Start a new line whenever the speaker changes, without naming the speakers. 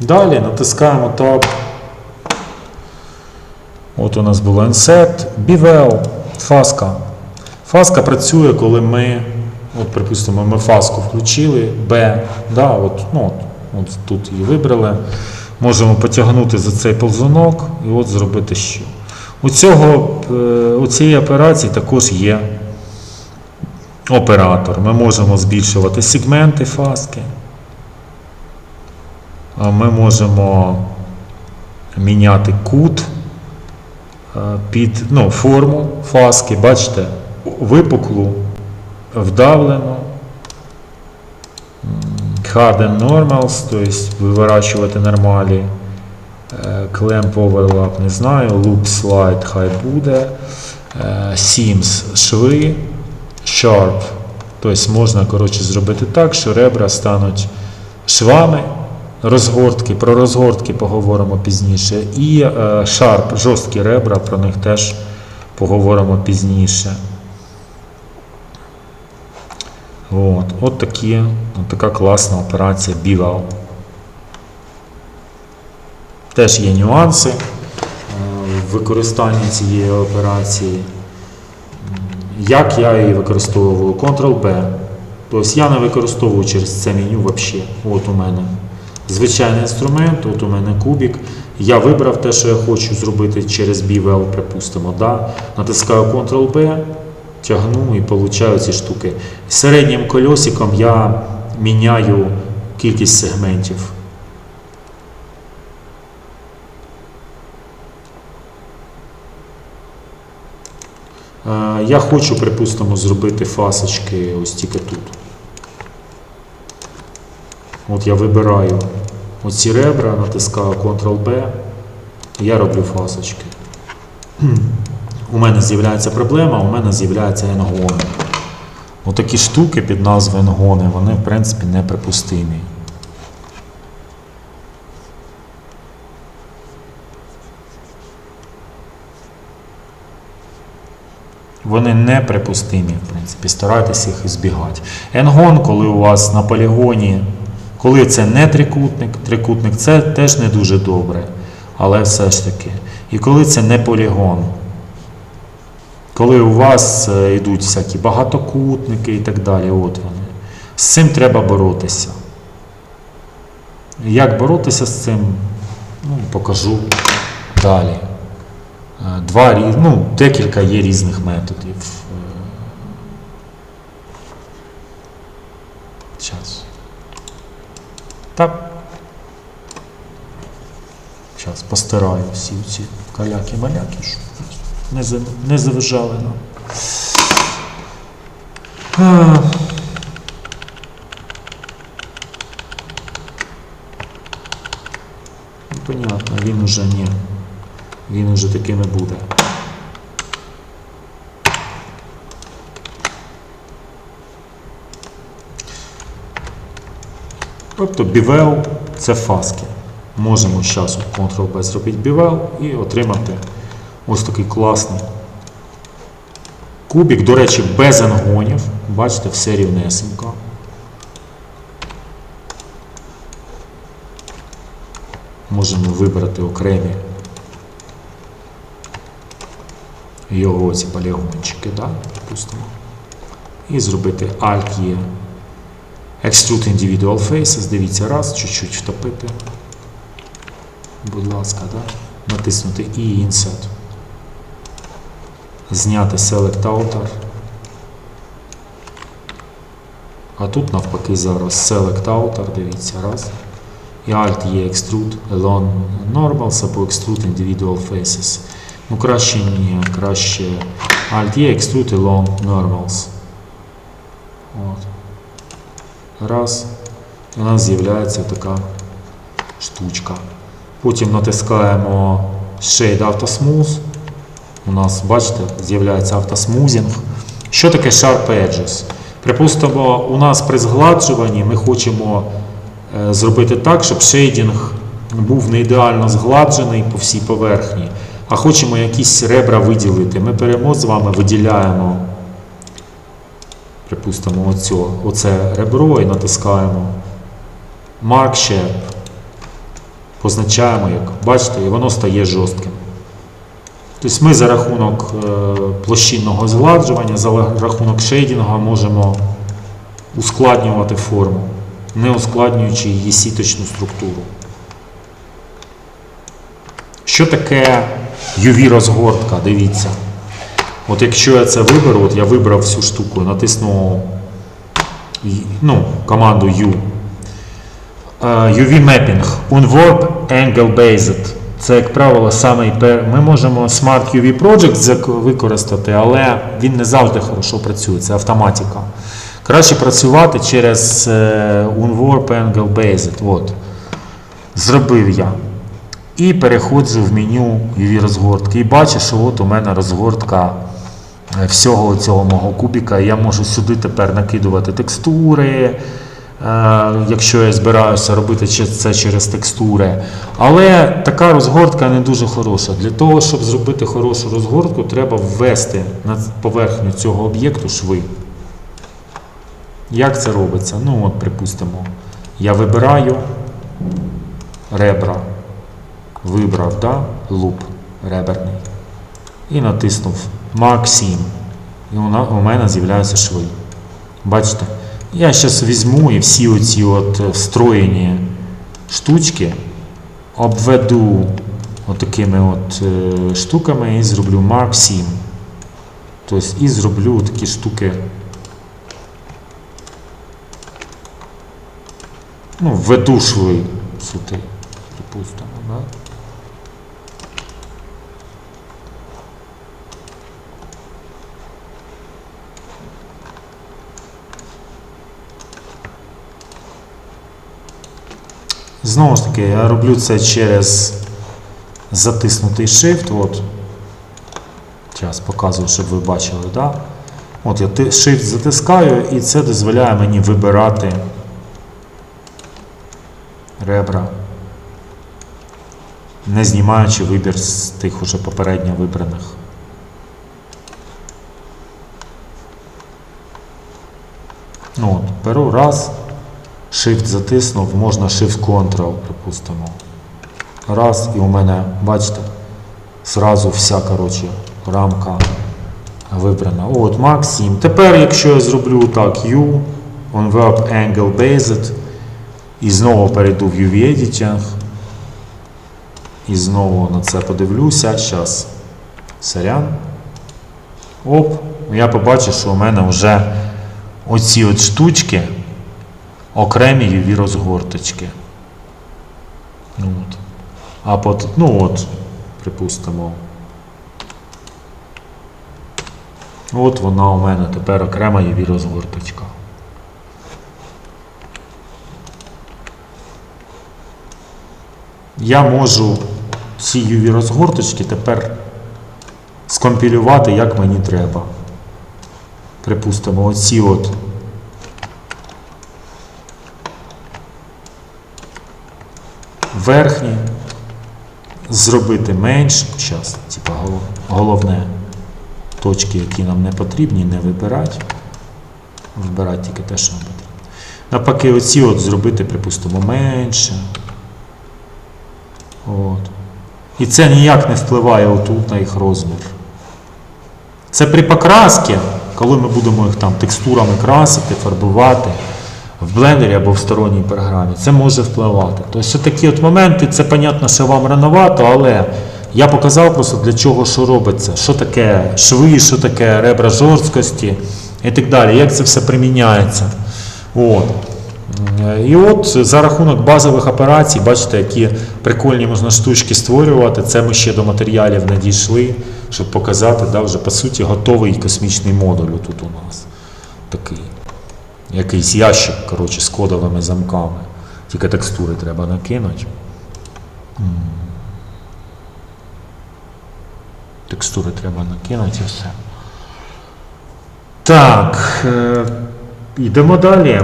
Далі натискаємо Tab. От у нас було Insert, Bevel, фаска. Фаска працює, коли ми, от, припустимо, ми фаску включили, B, да, от, ну, от, от тут її вибрали. Можемо потягнути за цей ползунок і от зробити що. У, цього, е, у цієї операції також є оператор. Ми можемо збільшувати сегменти фаски. Ми можемо міняти кут е, під ну, форму фаски. Бачите, випуклу, вдавлену. М, Hard and normals, тобто виворачувати нормалі. Е, Clamp overlap, не знаю. Loop slide хай буде. Е, Seams шви. Sharp. Тобто можна коротше, зробити так, що ребра стануть швами. Розгортки, про розгортки поговоримо пізніше. І е, Sharp, жорсткі ребра, про них теж поговоримо пізніше. От, от такі, от така класна операція Bival. Теж є нюанси е, в використанні цієї операції. Як я її використовував? Ctrl-B. Тобто я не використовую через це меню взагалі. От у мене звичайний інструмент, от у мене кубик. Я вибрав те, що я хочу зробити через BVL, припустимо. Да? Натискаю Ctrl-B, тягну і получаю ці штуки. Середнім кольосиком я міняю кількість сегментів. Е, Я хочу, припустимо, зробити фасочки ось тільки тут. От я вибираю оці ребра, натискаю Ctrl-B, я роблю фасочки. У мене з'являється проблема, у мене з'являються енгони. Отакі штуки під назвою енгони, вони в принципі неприпустимі. Вони неприпустимі, в принципі, старайтеся їх збігати. Енгон, коли у вас на полігоні, коли це не трикутник, трикутник це теж не дуже добре, але все ж таки. І коли це не полігон, коли у вас е, йдуть всякі багатокутники і так далі, от вони. З цим треба боротися. Як боротися з цим, ну, покажу далі. Е, Два, ну, декілька є різних методів. Зараз. Так. Зараз постираю всі ці каляки-маляки, щоб не, за- не заважали нам. А. Ну, Понятно, він уже ні. Він уже таким не буде. Тобто бівел це фаски. Можемо зараз Ctrl-B зробити бівел і отримати ось такий класний кубик. До речі, без ангонів. Бачите, все рівнесенько. Можемо вибрати окремі його ці полігончики, да, припустимо. І зробити Alt-E. Extrude Individual Faces, дивіться, раз, чуть-чуть втопити. Будь ласка, да? натиснути і Insert. Зняти Select Outer. А тут навпаки зараз Select Outer, дивіться, раз. І Alt є Extrude Along Normals або Extrude Individual Faces. Ну краще ні, краще Alt є Extrude Along Normals. От. Раз. І у нас з'являється така штучка. Потім натискаємо Shade Auto Smooth. У нас, бачите, з'являється автосмузінг. Що таке Sharp Edges? Припустимо, у нас при згладжуванні ми хочемо е, зробити так, щоб шейдінг був не ідеально згладжений по всій поверхні, а хочемо якісь ребра виділити. Ми беремо з вами, виділяємо, припустимо, оцю, оце ребро і натискаємо Mark Shape. Позначаємо як, бачите, і воно стає жорстким. Тобто ми за рахунок е, площинного згладжування, за рахунок шейдінга можемо ускладнювати форму, не ускладнюючи її сіточну структуру. Що таке UV-розгортка? Дивіться. От якщо я це виберу, от я вибрав всю штуку, натисну ну, команду U. Е, UV Mapping, Unwarp Angle Based. Це, як правило, самий пер... Ми можемо Smart UV Project використати, але він не завжди хорошо працює, це автоматика. Краще працювати через е, Unwarp Angle Based. От. Зробив я. І переходжу в меню UV розгортки. І бачу, що от у мене розгортка е, всього цього мого кубіка. Я можу сюди тепер накидувати текстури, якщо я збираюся робити це через текстури. Але така розгортка не дуже хороша. Для того, щоб зробити хорошу розгортку, треба ввести на поверхню цього об'єкту шви. Як це робиться? Ну, от, припустимо, я вибираю ребра. Вибрав, да? луп реберний. І натиснув 7. І у мене з'являються шви. Бачите? Я зараз візьму і всі оці от е, встроєні штучки обведу отакими от е, штуками і зроблю Mark 7. Тобто і зроблю такі штуки. Ну, введу шви сюди, припустимо, да? Знову ж таки, я роблю це через затиснутий Shift. От. Зараз показую, щоб ви бачили. Да? От я Shift затискаю і це дозволяє мені вибирати ребра, не знімаючи вибір з тих уже попередньо вибраних. Ну, от, беру раз, Shift затиснув, можна Shift-Ctrl, припустимо. Раз, і у мене, бачите, зразу вся коротше, рамка вибрана. От, Max 7. Тепер, якщо я зроблю так, U, web angle based, і знову перейду в UV Editing, і знову на це подивлюся. Зараз. Сорян. Оп, я побачу, що у мене вже оці от штучки окремі UV розгорточки. От. А под, ну от, припустимо. От вона у мене тепер окрема UV розгорточка. Я можу ці UV розгорточки тепер скомпілювати як мені треба. Припустимо, оці от верхні, зробити менш, зараз, гол- головне, точки, які нам не потрібні, не вибирати. Вибирати тільки те, що нам потрібно. Навпаки, оці от зробити, припустимо, менше. От. І це ніяк не впливає отут на їх розмір. Це при покрасці, коли ми будемо їх там текстурами красити, фарбувати в блендері або в сторонній програмі, це може впливати. Тобто такі от моменти, це, понятно, що вам рановато, але я показав просто для чого що робиться, що таке шви, що таке ребра жорсткості і так далі, як це все приміняється. От. Е, І от за рахунок базових операцій, бачите, які прикольні можна штучки створювати. Це ми ще до матеріалів не дійшли, щоб показати, да, вже по суті готовий космічний модуль тут у нас такий. Якийсь ящик коротше, з кодовими замками. Тільки текстури треба накинути. Текстури треба накинути і все. Так, е, йдемо далі.